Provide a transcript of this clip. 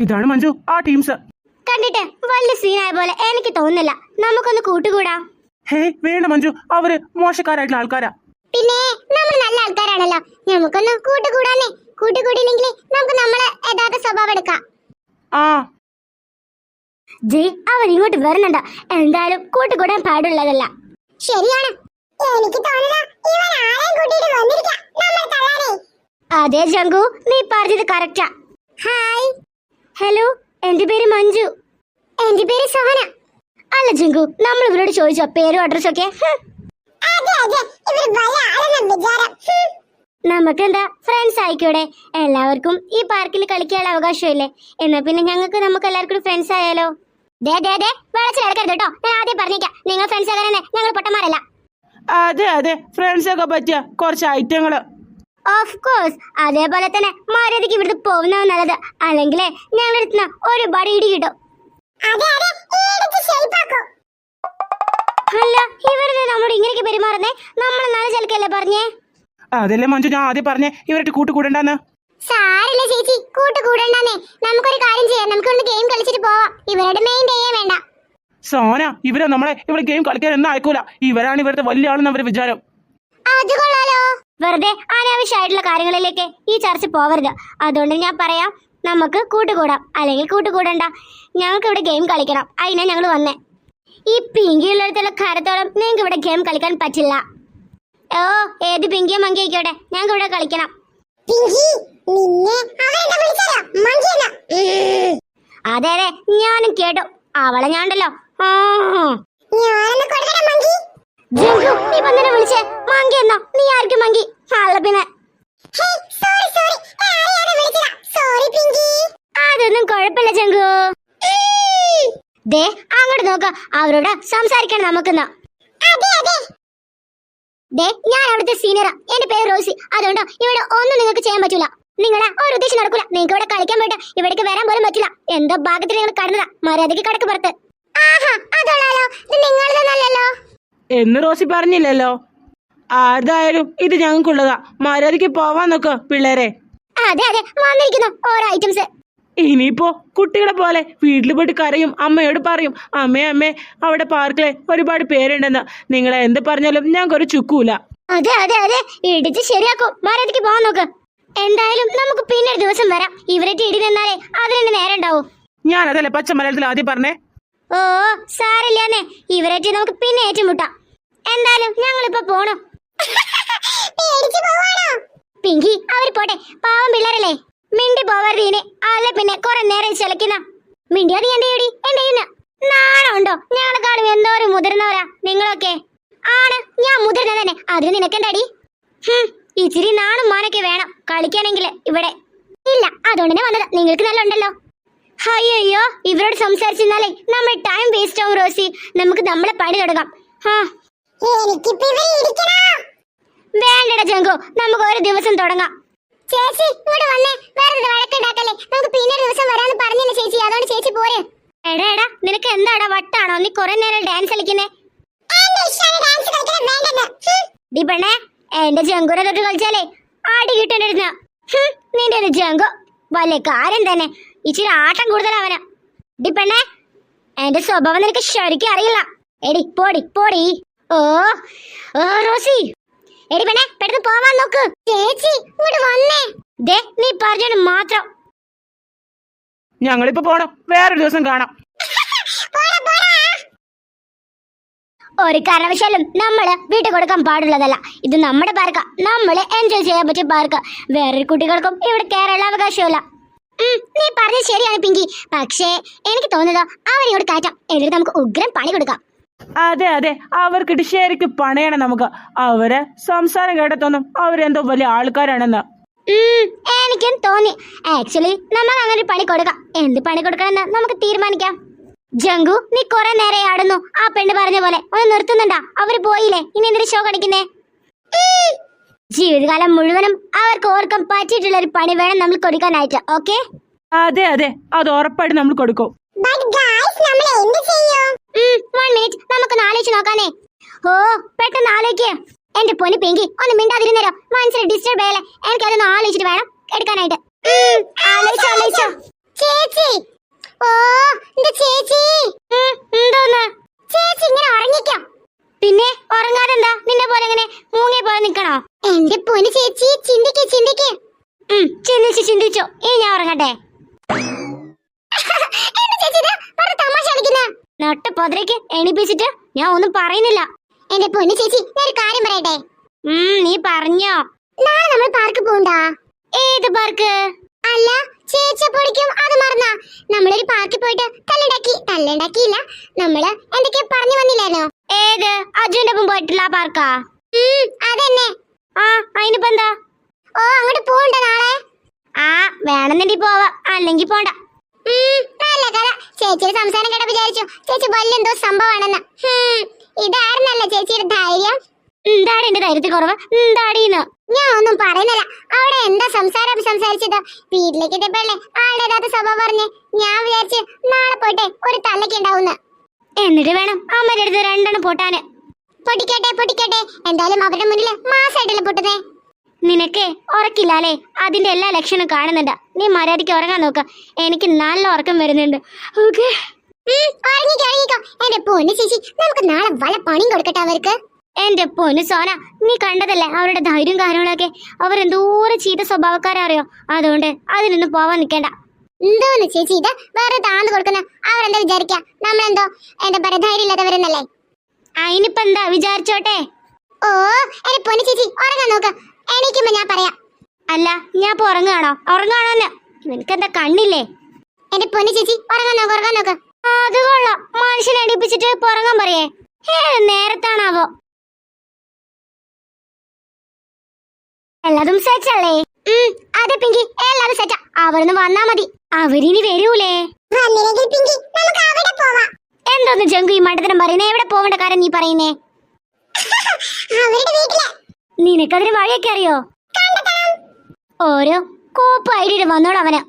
ഇതാണ് മഞ്ജു ആ ടീംസ് കണ്ടിട്ട് വലിയ സീനായ പോലെ എനിക്ക് തോന്നുന്നില്ല. നമുക്കൊന്ന് കൂട്ടുകൂടാ. ഹേ വേണ്ട മഞ്ജു അവർ മോശക്കാരായിട്ടുള്ള ആൾക്കാരാ. പിന്നെ നമ്മൾ നല്ല ആൾക്കാരാണല്ലോ. നമുക്കൊന്ന് കൂട്ടുകൂടാന്നേ. കൂട്ടുകൂടിയില്ലെങ്കിൽ നമുക്ക് നമ്മളെ യഥാർത്ഥ സ്വഭാവം എടുക്കാം. ആ. ജയ് അവൻ ഇങ്ങോട്ട് വരുന്നുണ്ട്. എന്തായാലും കൂട്ടുകൂടാൻ പാടുള്ളതല്ല. ശരിയാണ്. എനിക്ക് അതെ ജങ്കു. നീ പറഞ്ഞത് കറക്റ്റാ ഹായ് ഹലോ എന്റെ പേര് മഞ്ജു. എന്റെ പേര് സോന അല്ല ജിങ്കു നമ്മൾ ഇവരോട് ചോദിച്ചോ പേരും അഡ്രസ്സും ഒക്കെ. നമുക്കെന്താ ഫ്രണ്ട്സ് ആയിക്കോടെ? എല്ലാവർക്കും ഈ പാർക്കിൽ കളിക്കാനുള്ള അവകാശമില്ലേ? എന്നാ പിന്നെ ഞങ്ങൾക്ക് നമുക്ക് എല്ലാവർക്കും ഫ്രണ്ട്സ് ആയാലോ? ദേ ദേ ദേ കേട്ടോ. ഞാൻ ആദ്യം പറഞ്ഞേക്കാം. നിങ്ങൾ ഫ്രണ്ട്സ് ആകാനെ ഞങ്ങൾ പൊട്ടന്മാരല്ല. അതെ അതെ ഫ്രണ്ട്സ് ഒക്കെ പറ്റിയ കുറച്ച് ഐറ്റങ്ങൾ ഓഫ് കോഴ്സ് അതേപോലെ തന്നെ മര്യാദയ്ക്ക് ഇവിടുന്ന് പോകുന്നതാണ് നല്ലത്. അല്ലെങ്കിൽ ഞങ്ങളുടെ അടുത്ത് ഒരുപാട് ഇടി കിട്ടും. അല്ല ഇവരുടെ നമ്മുടെ ഇങ്ങനെയൊക്കെ പെരുമാറുന്നേ? നമ്മൾ നല്ല ചിലക്കല്ലേ പറഞ്ഞേ? അതല്ലേ മഞ്ജു ഞാൻ ആദ്യം പറഞ്ഞേ ഇവരുടെ കൂട്ട് കൂടണ്ടെന്ന്. സാരില്ല ചേച്ചി കൂട്ട് കൂടണ്ടെന്നേ. നമുക്കൊരു കാര്യം ചെയ്യാം. നമുക്ക് ഒന്ന് ഗെയിം കളിച്ചിട്ട് പോവാം. ഇവരുടെ മെയിൻ ചെയ്യാൻ വേണ്ട. സോന ഇവരെ നമ്മളെ ഇവിടെ ഗെയിം കളിക്കാൻ ഒന്നും അയക്കൂല. ഇവരാണ് ഇവരുടെ വലിയ ആളെന്ന് അവർ വിചാരം. അത് കൊള്ളാലോ. വെറുതെ അനാവശ്യമായിട്ടുള്ള കാര്യങ്ങളിലേക്ക് ഈ ചർച്ച പോവരുത്. അതുകൊണ്ട് ഞാൻ പറയാം നമുക്ക് കൂട്ടുകൂടാം. അല്ലെങ്കിൽ കൂട്ടുകൂടണ്ട. ഞങ്ങൾക്ക് ഇവിടെ ഗെയിം കളിക്കണം. അതിനാ ഞങ്ങൾ വന്നേ. ഈ പിങ്കിയുള്ളിടത്തുള്ള കരത്തോളം നിങ്ങൾക്ക് ഇവിടെ ഗെയിം കളിക്കാൻ പറ്റില്ല. ഓ ഏത് പിങ്കിയോ മങ്കി ആയിക്കോട്ടെ. ഞങ്ങൾക്ക് ഇവിടെ കളിക്കണം. അതെ അതെ. ഞാനും കേട്ടു. അവളെ ഞാണ്ടല്ലോ ആ. ജിങ്കു, നീ വന്നിട്ട് വിളിച്ചേ. മാങ്കി എന്നോ? നീ ആർക്കും മങ്കി? അല്ല പിന്നെ. അതൊന്നും കുഴപ്പമില്ല ജങ്കു ദേ അങ്ങോട്ട് നോക്ക. അവരോട് സംസാരിക്കണം നമുക്കെന്നാ. ദേ ഞാൻ അവിടുത്തെ സീനിയറാ എന്റെ പേര് റോസി. അതുകൊണ്ട് ഇവിടെ ഒന്നും നിങ്ങൾക്ക് ചെയ്യാൻ പറ്റൂല. നിങ്ങളെ ഒരു ഉദ്ദേശം നടക്കൂല. നിങ്ങൾക്ക് ഇവിടെ കളിക്കാൻ പോയിട്ട് ഇവിടേക്ക് വരാൻ പോലും പറ്റില്ല. എന്തോ ഭാഗത്തിൽ നിങ്ങൾ കടന്നതാ. മര്യാദയ്ക്ക് കടക്ക് പുറത്ത്. ആഹാ അതോളാലോ. ഇത് നിങ്ങളുടെ നല്ലല്ലോ എന്ന് റോസി പറഞ്ഞില്ലല്ലോ. ആർതായാലും ഇത് ഞങ്ങൾക്കുള്ളതാ. മര്യാദയ്ക്ക് പോവാൻ നോക്ക് പിള്ളേരെ. അതെ അതെ വന്നിരിക്കുന്നു ഓരോ ഐറ്റംസ് ഇനിയിപ്പോ കുട്ടികളെ പോലെ വീട്ടിൽ പോയിട്ട് കരയും അമ്മയോട് പറയും അമ്മേ അമ്മേ അവിടെ പാർക്കിലെ ഒരുപാട് പേരുണ്ടെന്ന്. നിങ്ങൾ എന്ത് പറഞ്ഞാലും ഞങ്ങൾക്കൊരു ചുക്കൂല. അതെ അതെ അതെ ഇടിച്ച് ശരിയാക്കും. മര്യാദയ്ക്ക് പോവാൻ നോക്ക്. എന്തായാലും നമുക്ക് പിന്നെ ഒരു ദിവസം വരാം. ഇവരൊക്കെ ഇടി നിന്നാലേ അതിന് നേരം ഉണ്ടാവും. ഞാനതല്ലേ പച്ച മലയാളത്തിൽ ആദ്യം പറഞ്ഞേ? ഓ സാരില്ലാന്നേ ഇവരെ നമുക്ക് പിന്നെ ഏറ്റുമുട്ടാം. എന്തായാലും ഞങ്ങളിപ്പോ പോണു. പിങ്കി അവർ പോട്ടെ. പാവം പിള്ളേരല്ലേ. മിണ്ടി പോവരുതീന് അല്ലെ പിന്നെ കുറെ നേരം ചെലക്കുന്ന മിണ്ടി അത് എന്റെ ഇടി എന്റെ ഇന്ന്? നാണമുണ്ടോ ഞങ്ങളെ കാണും എന്തോരം മുതിർന്നവരാ. നിങ്ങളൊക്കെ? ആണ്. ഞാൻ മുതിർന്ന തന്നെ. അതിന് നിനക്കെന്താടി? ഇച്ചിരി നാണും മാനൊക്കെ വേണം. കളിക്കണെങ്കിൽ ഇവിടെ. ഇല്ല അതുകൊണ്ട് തന്നെ വന്നത്. നിങ്ങൾക്ക് നല്ല ഉണ്ടല്ലോ. അയ്യോ ഇവരോട് സംസാരിച്ചിരുന്നാലേ നമ്മൾ ടൈം വേസ്റ്റ് ആവും റോസി. നമുക്ക് നമ്മളെ പണി തുടങ്ങാം. ഹാ. വേണ്ടടാ ജങ്കു നമുക്ക് ഒരു ദിവസം തുടങ്ങാം. ചേച്ചി ഇങ്ങോട്ട് വന്നേ. വേറെ വഴക്കുണ്ടാക്കല്ലേ. നമുക്ക് പിന്നെ ദിവസം വരാന്ന് പറഞ്ഞില്ല ചേച്ചി. അതുകൊണ്ട് ചേച്ചി പോരെ. എടാ എടാ നിനക്ക് എന്താടാ വട്ടാണോ? നീ കുറെ നേരം ഡാൻസ് കളിക്കുന്നേ. ഡി പെണ്ണേ എന്റെ ജങ്കുനെ തൊട്ട് കളിച്ചാലേ ആടി കിട്ടണ്ടിരുന്ന നിന്റെ ഒരു ജങ്കു വല്ല കാര്യം തന്നെ. ഇച്ചിരി ആട്ടം കൂടുതലാവന ഡിപ്പണ്ണേ എന്റെ സ്വഭാവം നിനക്ക് ശരിക്കും അറിയില്ല. എടി പോടി പോടി. ഓ ഓ റോസി. എടി പെണ്ണെ പെട്ടെന്ന് പോവാൻ നോക്ക്. ചേച്ചി ഇങ്ങോട്ട് വന്നേ. ദേ നീ പറഞ്ഞത് മാത്രം. ഞങ്ങളിപ്പോ പോണം. വേറൊരു ദിവസം കാണാം. ഒരു കാരണവശാലും നമ്മൾ വീട്ടിൽ കൊടുക്കാൻ പാടുള്ളതല്ല. ഇത് നമ്മുടെ പാർക്ക. നമ്മൾ എൻജോയ് ചെയ്യാൻ പറ്റിയ പാർക്ക. വേറൊരു കുട്ടികൾക്കും ഇവിടെ കയറാനുള്ള അവകാശമില്ല നീ പറഞ്ഞത് ശരിയാണ് പിങ്കി. പക്ഷേ എനിക്ക് തോന്നുന്നത് അവനോട് കാറ്റാം എന്നിട്ട് നമുക്ക് ഉഗ്രം പണി കൊടുക്കാം. അതെ അതെ. അവർക്കിട്ട് ശരിക്കും പണയണം നമുക്ക്. അവരെ സംസാരം കേട്ടതൊന്നും അവരെന്തോ വലിയ ആൾക്കാരാണെന്ന്. എനിക്കും തോന്നി. ആക്ച്വലി നമ്മൾ അങ്ങനെ പണി കൊടുക്കാം. എന്ത് പണി കൊടുക്കണമെന്ന് നമുക്ക് തീരുമാനിക്കാം. ജങ്കു നീ കുറെ നേരെ ആടുന്നു. ആ പെണ്ണ് പറഞ്ഞ പോലെ ഒന്ന് നിർത്തുന്നുണ്ടാ? അവർ പോയില്ലേ? ഇനി എന്തിനു ഷോ കടിക്കുന്നേ ജീവിതകാലം മുഴുവനും അവർക്ക് ഓർക്കാൻ പറ്റിയിട്ടുള്ള ഒരു പണി വേണം നമ്മൾ കൊടുക്കാനായിട്ട് ഓക്കെ അതെ അതെ. അത് ഉറപ്പായിട്ട് നമ്മൾ കൊടുക്കും. മിനിറ്റ് ആലോചിച്ച് നോക്കാനേ ഓ പെട്ടെന്ന് ആലോചിക്കേ എന്റെ പൊന്നു പിങ്കി ഒന്ന് മിണ്ടാതിരുന്നേരോ? മനസ്സിൽ ഡിസ്റ്റർബ് ആയാലേ എനിക്ക് അതൊന്ന് ആലോചിച്ചിട്ട് വേണം എടുക്കാനായിട്ട്. ചേച്ചി. ഓ എന്റെ ചേച്ചി. ചേച്ചി ഇങ്ങനെ ഉറങ്ങിക്കോ. പിന്നെ ഉറങ്ങാതെ എന്താ? നിന്നെ പോലെ ഇങ്ങനെ മൂങ്ങി പോലെ നിക്കണോ? എന്റെ പൊന്നു ചേച്ചി ചിന്തിക്ക് ചിന്തിക്ക്. ചിന്തിച്ചു ചിന്തിച്ചോ. ഇനി ഞാൻ ഉറങ്ങട്ടെ. നൊട്ട പൊതിരയ്ക്ക് എണിപ്പിച്ചിട്ട് ഞാൻ ഒന്നും പറയുന്നില്ല. എന്റെ പൊന്നു ചേച്ചി ഞാൻ ഒരു കാര്യം പറയട്ടെ? നീ പറഞ്ഞോ. നാളെ നമ്മൾ പാർക്ക് പോണ്ടാ ഏത് പാർക്ക് അല്ല ചേച്ചി പൊടിക്കും അത് മറന്ന. നമ്മളൊരു പാർക്കിൽ പോയിട്ട് തല്ലുണ്ടാക്കി. തല്ലുണ്ടാക്കിയില്ല. നമ്മൾ എന്തൊക്കെ പറഞ്ഞു വന്നില്ലായിരുന്നോ? ഏത്? അർജുന്റെ ഒപ്പം പോയിട്ടുള്ള ആ പാർക്കാ അതന്നെ. ആ അതിനിപ്പോ എന്താ? ഓ അങ്ങോട്ട് പോണ്ട നാളെ. ആ വേണമെന്നുണ്ടെങ്കിൽ പോവാ. അല്ലെങ്കിൽ പോണ്ട. നല്ല ചേച്ചിയുടെ സംസാരം കേട്ട വിചാരിച്ചു ചേച്ചി വലിയ എന്തോ സംഭവമാണെന്ന് ഇതായിരുന്നല്ല ചേച്ചിയുടെ ധൈര്യം? എന്താണ് എന്റെ ധൈര്യത്തിൽ കുറവ്? എന്താടീന്ന് ഞാൻ ഒന്നും പറയുന്നില്ല. അവിടെ എന്താ സംസാരം സംസാരിച്ചത്? വീട്ടിലേക്ക് എത്തിയപ്പോഴല്ലേ ആളുടേതാത്ത സ്വഭാവം പറഞ്ഞ് ഞാൻ വിചാരിച്ച് നാളെ പോട്ടെ ഒരു തള്ളക്ക് ഉണ്ടാവുന്ന്. എന്നിട്ട് വേണം അമ്മയുടെ അടുത്ത് രണ്ടെണ്ണം പൊട്ടാന്. പൊട്ടിക്കട്ടെ പൊട്ടിക്കട്ടെ. എന്തായാലും അവരുടെ മുന്നിൽ മാസമായിട്ടല്ലേ പൊട്ടുന്നേ. നിനക്ക് ഉറക്കില്ലാലേ. അതിന്റെ എല്ലാ ലക്ഷണവും കാണുന്നുണ്ട്. നീ മര്യാദയ്ക്ക് ഉറങ്ങാൻ നോക്ക. എനിക്ക് നല്ല ഉറക്കം വരുന്നുണ്ട്. ഓക്കെ. എന്റെ പൊന്നു ചേച്ചി നമുക്ക് നാളെ വല പണിയും കൊടുക്കട്ടെ അവർക്ക്? എന്റെ പൊന്നു സോന നീ കണ്ടതല്ലേ അവരുടെ ധൈര്യം കാര്യങ്ങളൊക്കെ? അവരെന്തോരം ചീത്ത സ്വഭാവക്കാരറിയോ അതുകൊണ്ട് അതിനൊന്നും പോവാൻ നിൽക്കേണ്ട. എന്തോന്ന് ചേച്ചി ഇത്? വേറെ താന്ന് കൊടുക്കുന്ന അവരെന്താ വിചാരിക്ക? നമ്മളെന്തോ എന്താ പറയാ ധൈര്യം ഇല്ലാത്തവരെന്നല്ലേ? അതിനിപ്പോ എന്താ വിചാരിച്ചോട്ടെ. ഓ എന്റെ പൊന്നു ചേച്ചി ഉറങ്ങാൻ നോക്ക്. എണീക്കുമ്പോ ഞാൻ പറയാം. അല്ല ഞാൻ ഇപ്പൊ ഉറങ്ങുകയാണോ നിനക്ക് എന്താ കണ്ണില്ലേ? എന്റെ പൊന്നു ചേച്ചി ഉറങ്ങാൻ നോക്ക് ഉറങ്ങാൻ നോക്ക്. അത് കൊള്ളാം. മനുഷ്യനെ അടിപ്പിച്ചിട്ട് ഉറങ്ങാൻ പറയേ. ഏത് നേരത്താണാവോ. എല്ലാതും സെറ്റല്ലേ അതെ പിങ്കി. എല്ലാതും സെറ്റാ അവിടുന്ന് വന്നാ മതി. അവരിനി വരൂലേ? എന്തോന്ന് ജങ്കു ഈ മണ്ടത്തരം പറയുന്നേ? എവിടെ പോവേണ്ട കാര്യം നീ പറയുന്നേ? നിനക്കതിന് വഴിയൊക്കെ അറിയോ? ഓരോ കോപ്പ് ഐഡിയ വന്നോട് അവന്.